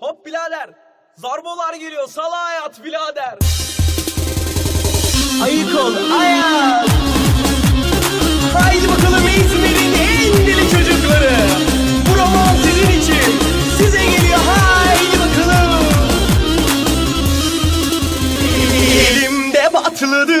Hop birader. Zarbolar geliyor. Sala hayat birader. Ayık ol hayat. Haydi bakalım İzmir'in en deli çocukları. Bu roman sizin için. Size geliyor haydi bakalım. Elimde patladı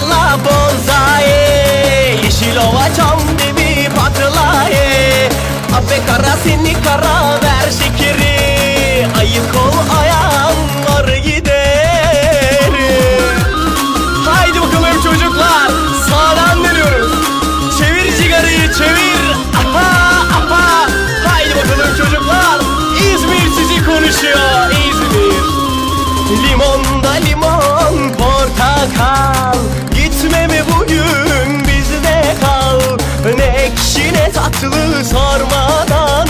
Zulalala bonzai Yeşil ova çam dibi patlaye Abe kara seni kara Ne ekşi ne tatlı sormadan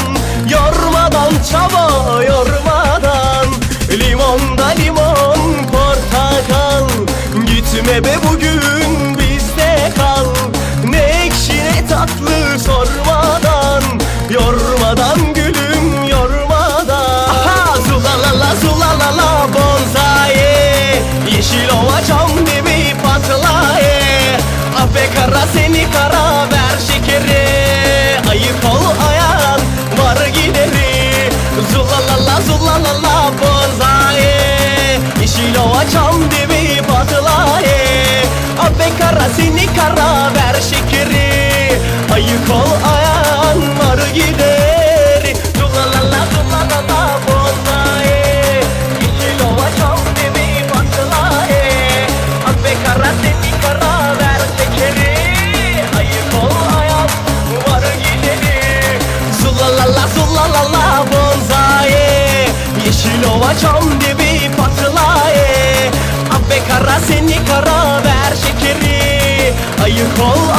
Yormadan çaba yormadan. Limonda limon portakal Gitme be bugün Ayık ol ayağın var gideri Zulalala zulalala bonzai Yeşil ova çam dibi patlaye Afe kara seni kara ver şekeri. Ayık ol ayağın var gideri Zulalala zulalala bonzai Yeşil ova çam dibi patlaye Afe kara seni kara ver şekeri. Ayık ol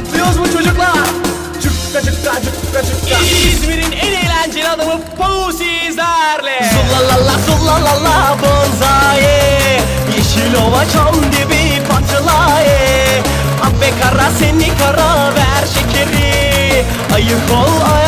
Atlıyoruz mu çocuklar? Çıkka çıkka çıkka çıkka İzmir'in en eğlenceli adamı Pusizlerle Zullalala zullalala bonzaye Yeşil ova çam dibi patlaye Abbe ah kara seni kara ver şekeri. Ayık ol ay